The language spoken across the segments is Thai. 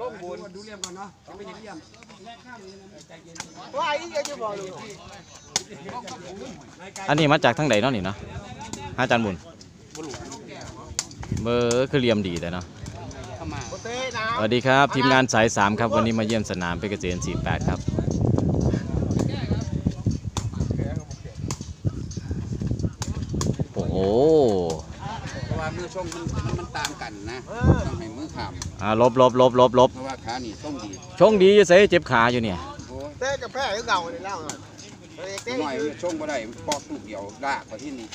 ร่มบุญดูเรียมก่อนเนาะยังไม่เห็นเรียมว่าไอ้นี่จะบอกเลยอันนี้มาจากทางใดเนาะนี่เนาะอาจารย์บุญเบอร์คือเหลี่ยมดีแต่เนาะเข้ามาเต้นะสวัสดีครับทีมงานสาย3ครับวันนี้มาเยี่ยมสนามเพชรเกษม48 ครับโอ้โห เพราะว่ามือ ช่องมันมันตามกันนะต้องให้มือขามอ่าลบลบลบลบลบเพราะว่าขานี่ต้องดีชงดีอยู่เสยเจ็บขาอยู่เนี่ยโอ้ยเต้กับแพ้ก็เก่าเลยแล้วเต้หน่อยช่องบ่ได้ปอกลูกเดียวลากกว่าที่นี่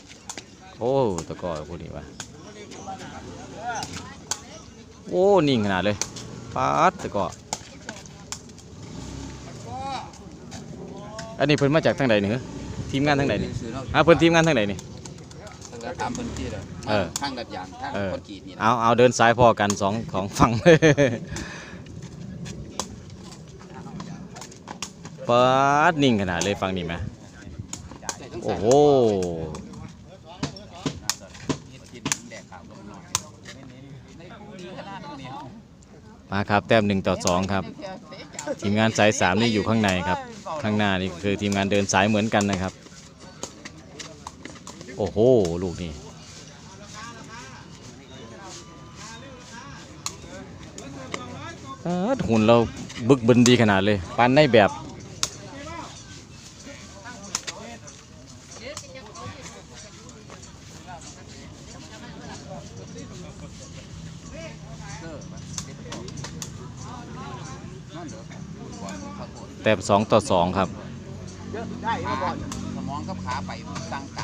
โอ้ตะกอพูดนี่วะโอ้นิ่งขนาดเลยป๊าดตะกออันนี้เพิ่นมาจากทางใดนี่เหรอทีมงานทางใดนี่ซื้อแล้วอ่าเพิ่นทีมงานทางใดนี่ แล้วตามพื้นที่เลยเออทางดัดยางทางเออ คอนกรีตนี่นะเอาเอาเดินซ้ายพอกันสองของฝั่งป๊าดนิ่งขนาดเลยฟังนี่ไหมใส่ทั้งโอ้สายโหกินแดกขาวลงหน่อยในคู่นี้ขนาดนี้มาครับแต้มหนึ่งต่อสองครับ ทีมงานสายสามนี่อยู่ข้างในครับ ข้างหน้านี่คือทีมงานเดินสายเหมือนกันนะครับ โอ้โห ลูกนี่หุ่นเราบึกบึนดีขนาดเลย ปันในแบบ แต้มสองต่อสองครับเยอะได้มาบอลสมองกับขาไปสั่งก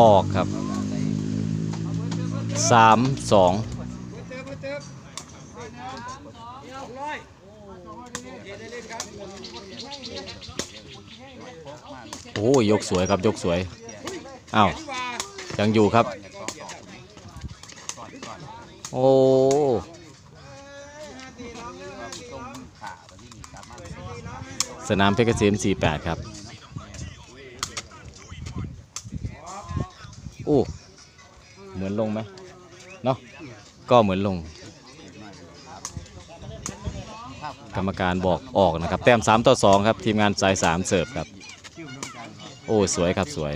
ออกครับสามสองโอ้ยยกสวยครับยกสวยอ้าวยังอยู่ครับ โอ้ต้มขาไปที่นี่กลับมาสนามเพชรเกษม48 ครับ โอ้ เหมือนลงไหมเนาะก็เหมือนลง กรรมการบอกออกนะครับ แต้ม 3 ต่อ 2 ครับ ทีมงานสาย 3 เสิร์ฟครับ โอ้ สวยครับสวย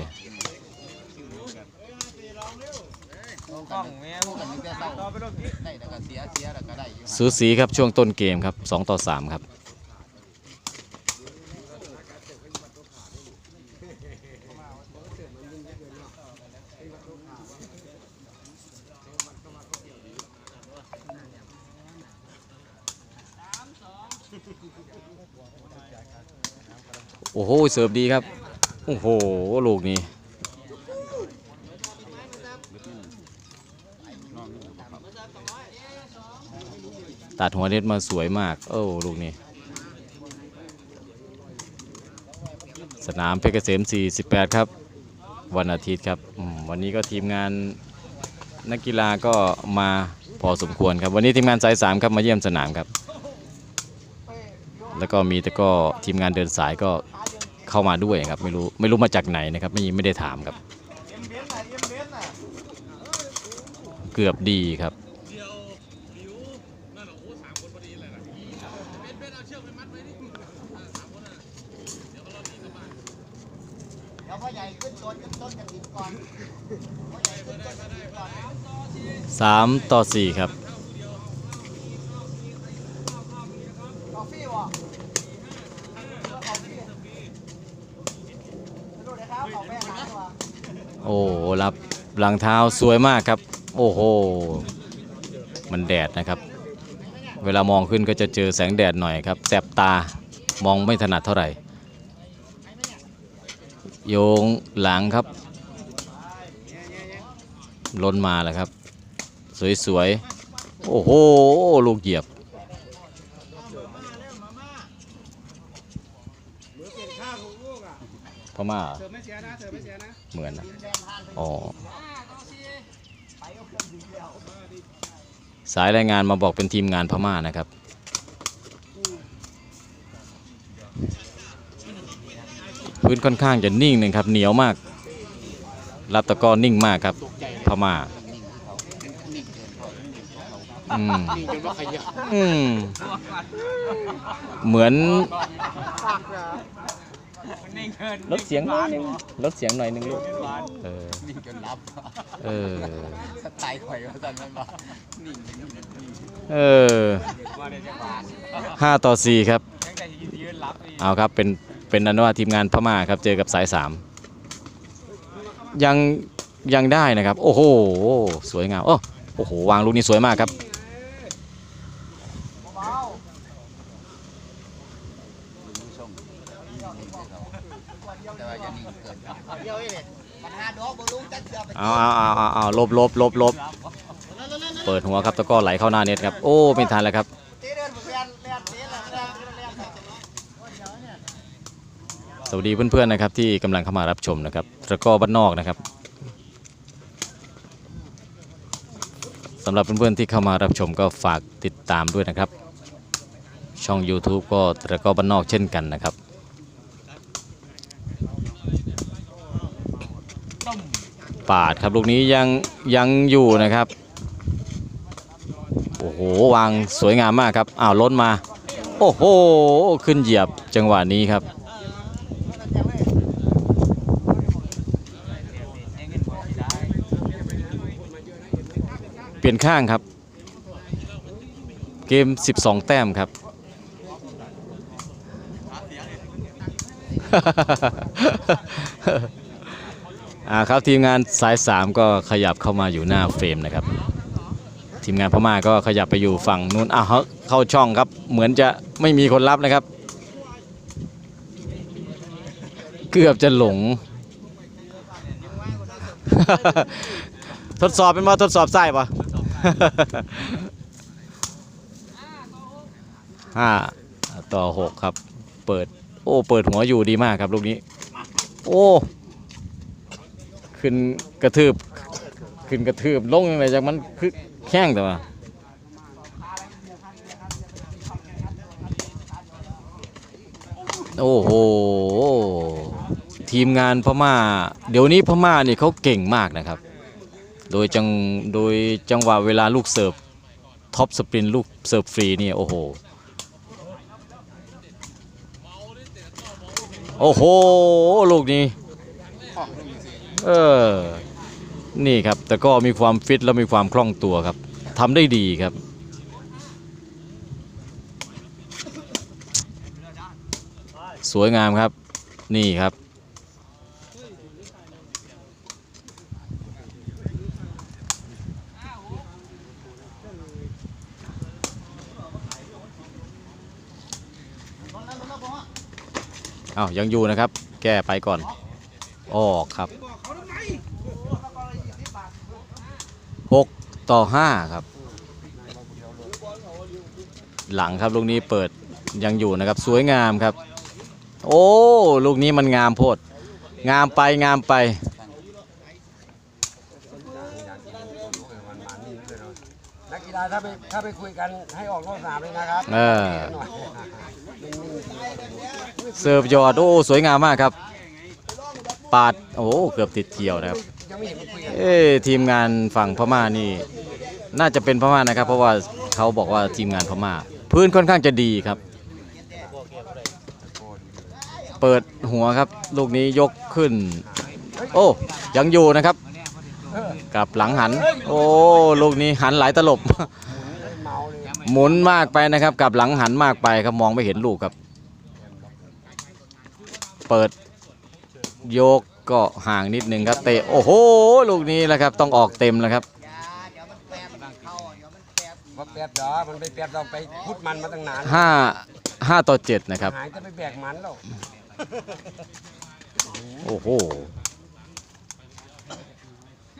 สูสูสีครับช่วงต้นเกมครับ 2 ต่อ 3 ครับ โอ้โห เสิร์ฟดีครับ โอ้โห ลูกนี้ตัดหัวเน็ตมาสวยมาก โอ้ลูกนี้ สนามเพชรเกษม 48 ครับ วันอาทิตย์ครับ วันนี้ก็ทีมงานนักกีฬาก็มาพอสมควรครับ วันนี้ทีมงานสาย3ครับมาเยี่ยมสนามครับ แล้วก็มีแต่ก็ทีมงานเดินสายก็เข้ามาด้วยครับไม่รู้ไม่รู้มาจากไหนนะครับไม่ไม่ได้ถามครับ เกือบดีครับเดี๋ยวพ่อใหญ่ขึ้นต้นต้นกระถิ่นก่อนพ่ครับ กาแฟวะกาแฟดูนะครับขอแม่หาตัว โอ้รับหลังเท้าสวยมากครับ โอ้โห มันแดดนะครับ เวลามองขึ้นก็จะเจอแสงแดดหน่อยครับ แสบตามองไม่ถนัดเท่าไหร่ โยงหลังครับ ล้นมาแล้วครับ สวยๆ โอ้โห ลูกเหยียบ พม่าเหรอเหมือนนะอ๋อสายรายงานมาบอกเป็นทีมงานพม่านะครับ พื้นค่อนข้างจะนิ่งหนึ่งครับ เหนียวมาก รับตะกร้อนิ่งมากครับ พม่านิ่งๆเขานิ่งเกินเขานิ่งเขาอืมนิ่งจนว่าขยับอืมเหมือน ลดเสียงหน่อยนึงลดเสียงหน่อยนึงลูกเออนิ่งจนรับเออสไตล์ข่อยว่าซั่นแม่นบ่นิ่งนิ่งนิ่งเออห้าต่อสี่ครับเอาครับเป็นเป็นอันว่าทีมงานพม่าครับเจอกับสายสามยังยังได้นะครับ โอ้โห สวยงามโอ้โอ้โหวางลูกนี้สวยมากครับ ผู้ชมนิ่งคือเขาแต่ว่าอย่านิ่งเกินไป เดียวนี่ปัญหาดอกบ่รู้จัก เอาเอาเอาเอาเอาลบลบลบลบเปิดหัวครับตะก้อไหลเข้าหน้าเน็ตครับ โอ้ไม่ทันแล้วครับสวัสดีเพื่อนๆนะครับที่กำลังเข้ามารับชมนะครับตะก้อบ้านนอกนะครับสำหรับเพื่อนๆที่เข้ามารับชมก็ฝากติดตามด้วยนะครับ ช่อง YouTube ก็ตะก้อบ้านนอกเช่นกันนะครับ ปาดครับลูกนี้ยังยังอยู่นะครับ โอ้โหวางสวยงามมากครับอ้าวล้นมา โอ้โหขึ้นเหยียบจังหวะนี้ครับเปลี่ยนข้างครับ เกม 12 แต้มครับ อ่าครับทีมงานสาย 3 ก็ขยับเข้ามาอยู่หน้าเฟรมนะครับ ทีมงานพม่าก็ขยับไปอยู่ฝั่งนู้นอ้าวเขาเข้าช่องครับ เหมือนจะไม่มีคนรับนะครับ เกือบจะหลง ทดสอบเป็นว่าทดสอบไส้ปะห้าต่อหกครับ เปิด โอ้ เปิดหัวอยู่ดีมากครับลูกนี้ โอ้ ขึ้นกระทืบขึ้นกระทืบลงยังไงจากมันคือแข้งแต่ว่าโอ้โหทีมงานพม่า เดี๋ยวนี้พม่านี่เขาเก่งมากนะครับ โดยจังโดยจังหวะเวลาลูกเสิร์ฟท็อปสปรินลูกเสิร์ฟฟรีนี่โอ้โหโอ้โห ลูกนี้ เออ นี่ครับ แต่ก็มีความฟิตและมีความคล่องตัวครับทำได้ดีครับ สวยงามครับ นี่ครับอ้าวยังอยู่นะครับ แก้ไปก่อน ออกครับ ต่อ5ครับ หลังครับลูกนี้เปิดยังอยู่นะครับสวยงามครับ โอ้ลูกนี้มันงามโพด งามไปงามไปนักกีฬาถ้าไปถ้าไปคุยกันให้ออกนอกสนามเลยนะครับเออเสิร์ฟยอดโอ้สวยงามมากครับ ปาดโอ้เกือบติดเกี่ยวนะครับยังไม่ เอ้ทีมงานฝั่งพม่านี่ น่าจะเป็นพม่านะครับ เพราะว่าเขาบอกว่าทีมงานพม่า พื้นค่อนข้างจะดีครับ เปิดหัวครับ ลูกนี้ยกขึ้น โอ้ยังอยู่นะครับกลับหลังหัน โอ้ลูกนี้หันหลายตลบ หมุนมากไปนะครับกลับหลังหันมากไปครับมองไม่เห็นลูกครับ เปิดโยก ก็ห่างนิดนึงครับเตะโอ้โหลูกนี้แหละครับต้องออกเต็มแล้วครับอย่าเดี๋ยวมันแปรมันเข้าเดี๋ยวมันแปรว่าแปดเหรอมันไปแปดเราไปพุดมันมาตั้งนานห้าห้าต่อเจ็ดนะครับ หายจะไปแบกมันแล้วโอ้โห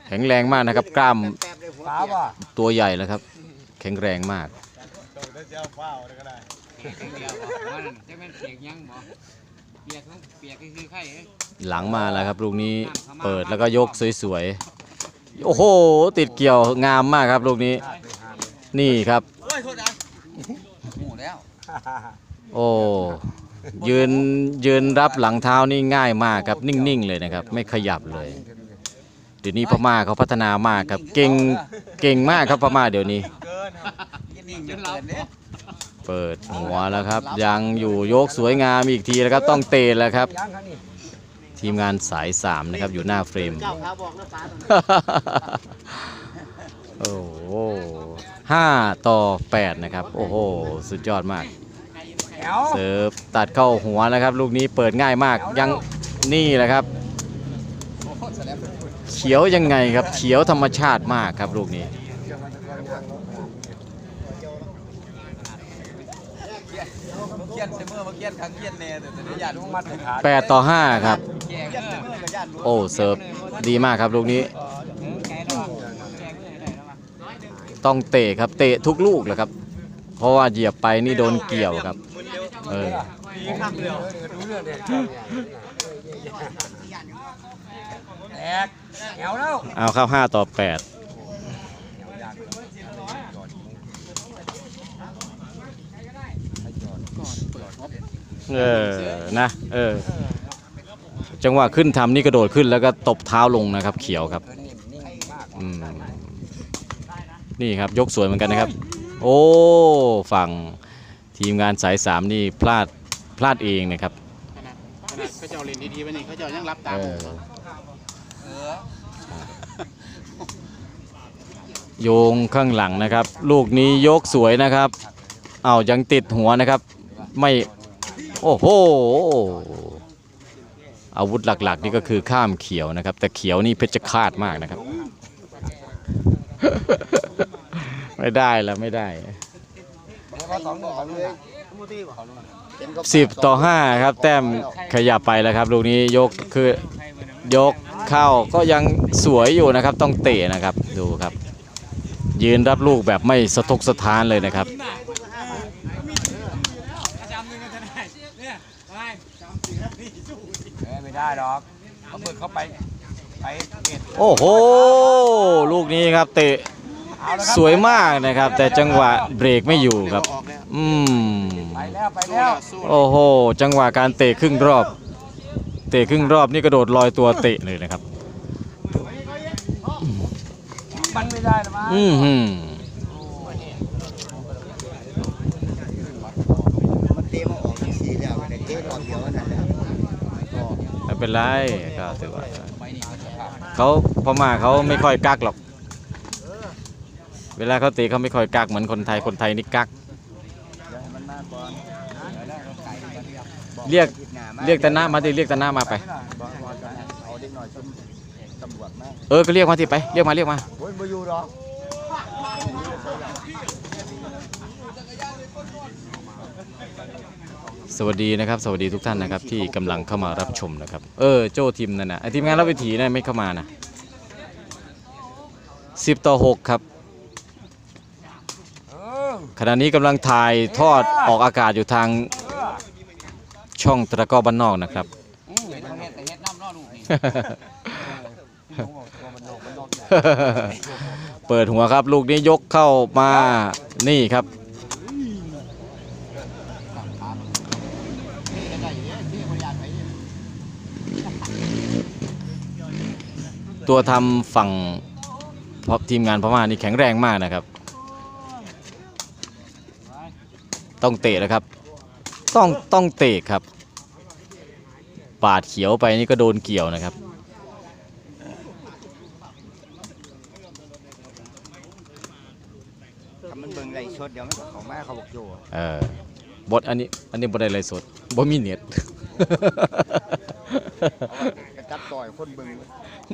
แข็งแรงมากนะครับ กล้ามแปรเลยหัวฟ้าเปียกป่ะตัวใหญ่แล้วครับ แข็งแรงมาก จะเป็นเปียกยังบ่ เปียกทั้งเปียกก็คือไข่เอ้ยหลังมาแล้วครับลูกนี้เปิดแล้วก็ยกสวยๆ โอ้โห ติดเกี่ยวงามมากครับลูกนี้ นี่ครับหมู่แล้วโอ้ยืนยืนรับหลังเท้านี่ง่ายมากครับนิ่งๆเลยนะครับ ไม่ขยับเลยเดี๋ยวนี้พม่าเขาพัฒนามากครับเก่งเก่งมากครับพม่าเดี๋ยวนี้ เกินครับนิ่งจนเกินเนี่ย เปิดหัวแล้วครับ ยังอยู่ยกสวยงามอีกทีแล้วครับต้องเตะแล้วครับ ทีมงานสายสามนะครับอยู่หน้าเฟรม โอ้โหห้าต่อแปดนะครับ โอ้โห สุดยอดมาก เสิร์ฟตัดเข้าหัวนะครับ ลูกนี้เปิดง่ายมากยังนี่แหละครับ เขียวยังไงครับ เขียวธรรมชาติมากครับลูกนี้ เกี ยนเสมอมาเกียนครั้งเกียนแน่แต่แต่ญาติลูกมาตรฐาน8ต่อ5ครับแย่เกียนเสมอกับญาติรู้โอ้เสิร์ฟดีมากครับลูกนี้ ต้องเตะครับเตะทุกลูกเลยครับ เพราะว่าเหยียบไปนี่โดนเกี่ยวครับ เออดีข้ามเร็วดูเรื่องเด็ดแตกแถวแล้ว เอาเข้า5ต่อ8เออนะเออจังหวะขึ้นทำนี่กระโดดขึ้นแล้วก็ตบเท้าลงนะครับ เขียวครับเออนิ่มนิ่งมากอืมนี่ครับยกสวยเหมือนกันนะครับ โอ้ฝั่งทีมงานสายสามนี่พลาดพลาดเองนะครับขนาดเขาเจ้าเล่นดีๆวันนี้เขาเจ้ายังรับตามเอผมอเออโยงข้างหลังนะครับ ลูกนี้ยกสวยนะครับ เอายังติดหัวนะครับ ไม่ โอ้โห อาวุธหลักๆ นี่ก็คือข้ามเขียวนะครับ แต่เขียวนี่เพชรฆาตมากนะครับ ไม่ได้แล้วไม่ได้สิบต่อห้าครับ แต้มขยับไปแล้วครับ ลูกนี้ยกคือยกเข้าก็ยังสวยอยู่นะครับ ต้องเตะนะครับดูครับ ยืนรับลูกแบบไม่สะทกสะท้านเลยนะครับ เออ ไม่ได้หรอกเขาเบิกเข้าไปไปเก็บโอ้โห ลูกนี้ครับเตะเอาละครับสวยมากนะครับ แต่จังหวะเบรกไม่อยู่ครับอืม ไปแล้วไปแล้วโอ้โห จังหวะการเตะครึ่งรอบ เตะครึ่งรอบนี่กระโดดลอยตัวเตะเลยนะครับ มันไม่ได้หรอกมั้งอือหือมันเตะมาออกที่สีแล้วแต่เตะก่อนเดียวนั่นแหละไม่ เป็นไรก็ถือว่าเขาพม่าเขาไม่ค่อยกักหรอก เวลาเขาตะเขาไม่ค่อยกักเหมือนคนไทยคนไทยนี่กักเรียกเรียกตาหน้ามาดิเรียกตาหน้ามาไปเออยชนตำรวจมาเออก็เรียกมาที่ไปเรียกมาเรียกมา โอ้ยบ่อยู่หรอก สวัสดีนะครับ สวัสดีทุกท่านนะครับ ที่กำลังเข้ามารับชมนะครับ เออโจทีมนั่นนะไอทีมงานรับวิถีนั่ไม่เข้ามานะสิบต่อหกครับขณะนี้กำลังถ่ายทอดออกอากาศอยู่ทางช่องตะก้อบ้านนอกนะครับเปิดหัวครับ ลูกนี้ยกเข้ามานี่ครับ ตัวทำฝั่งเพราะทีมงานพม่านี่แข็งแรงมากนะครับ ต้องเตะแล้วครับ ต้องต้องเตะครับ ปาดเขียวไปนี่ก็โดนเกี่ยวนะครับถ้ามันเบิ่งไรชดเดี๋ยวมันก็เข้ามาเขาบอกอยู่เออบทอันนี้อันนี้บทได้ไรสดบทมีเน็ตกระ จับต่อยคนเบิ่ง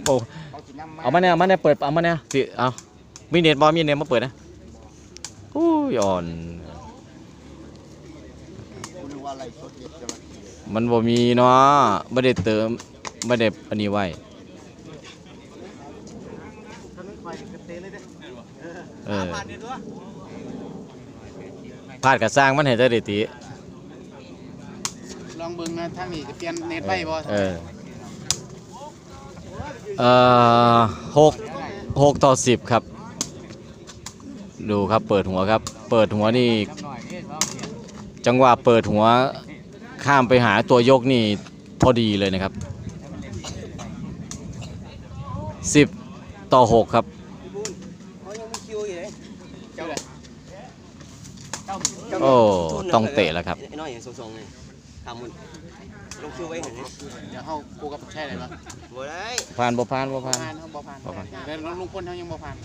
โอ้เขาสินำมาเอามาเนี่ยเอามาเนี่ยเปิดเอามาเนี่ยสิเอามีเน็ตบอมีเน็ตมาเปิดนะอุ้ยอ่อน คุณรู้ว่าไรชดเด็ดจะมามันบ่มีเนาะไม่ได้เติมไม่ได้อันนี้ไว้เออพลาดกับสร้างมันเห็นได้ดีตีลองเบิ่งนะทางนี้จะเปลี่ยนเน็ตไปบ่ เออ เอ่อหกหกต่อสิบครับ ดูครับเปิดหัวครับ เปิดหัวนี่ จังหวะเปิดหัวข้ามไปหาตัวยกนี่พอดีเลยนะครับ10ต่อ6ครับโอ้ต้องเตะแล้วครับ ไอ้น้อยอย่างทรงๆเลยทำมันลงคิวไว้เห็นไหมเดี๋ยวเฮากูกับใช่เลยปะบ่ได้ผ่านบ่ผ่านบ่บ่ผ่านผ่านเฮาบ่ผ่านบ่ผ่านแล้วน้องลุงพลเฮายังบ่ผ่าน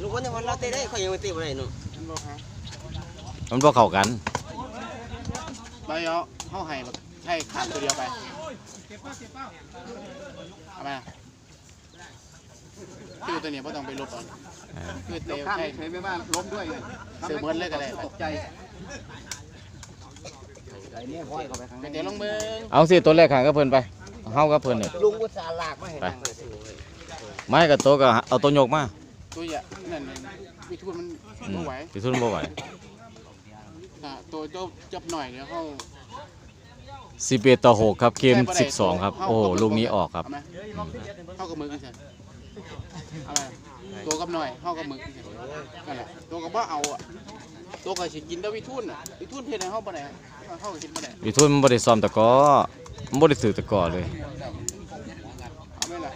ลูกคนเนี่ยมันเราเตะได้เขายังไม่เตะบ่ได้นู่นมันบ่ผ่านมันบ่เข้ากันไปเอาเฮาให้แบบใช่ขาดตัวเดียวไปเอามาคือตัวเนี้ยบ่ต้องไปลบเอาคือเตะใช่เคยไปบ้านล้มด้วยไงเสือเบิดเลยก็ได้ตกใจ ไปเตะลงเบิ่งเอาสิตัวแรกข้างกับเพิ่นไปเฮากับเพิ่นนี่ลุงอุตส่าห์ลากมาให้ไปนั่งเลยสู้เลยไม้กับโตะก็เอาตัวยกมาตัวใหญ่นั่นวิทูนมันอืบ่มไหวสิทุนบ่ไหวอะตัวเจ้าจับหน่อยเดี๋ยวเฮา11ต่อ6ครับเกม12ครับ โอ้โหลูกนี้ออกครับเอาไหมเข้ากับมือกันเฉยอะไรตัวกับหน่อยเข้ากับมือกันเฉยนั่นแหละตัวกับว่าเอาอะ ตัวกับสิกินได้วิทุนอะวิทุนเพลในห้องปะไหนเข้ากับกินปะไหนวิทุนมันบ่ได้ซ้อมตะกร้อมันบ่ได้ถือตะกร้อเลยเอาไม่ละ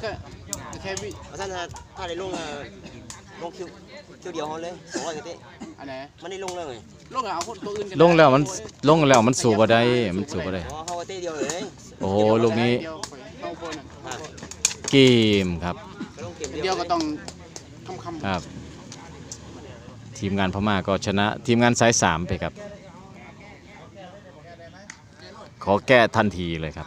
แค่แค่วิเอาท่านถ้าได้ลงเอ่อลงคิวคิวเดียวเขาเลยสองร้อยกว่าเตะอันไหนมันได้ลงเลย ลงเอาคนตัวอื่นลงแล้วมันลงแล้วมันสู้บ่ได้มันสู้บ่ได้อ๋อเขาเตะเดียวเลยโอ้โหลูกนี้เดียวเข้าบนอะเกมครับก็ลงเกมเดีเดียยววก็ต้องคำคำครับ ทีมงานพม่าก็ชนะทีมงานสายสามไปครับ ขอแก้ทันทีเลยครับ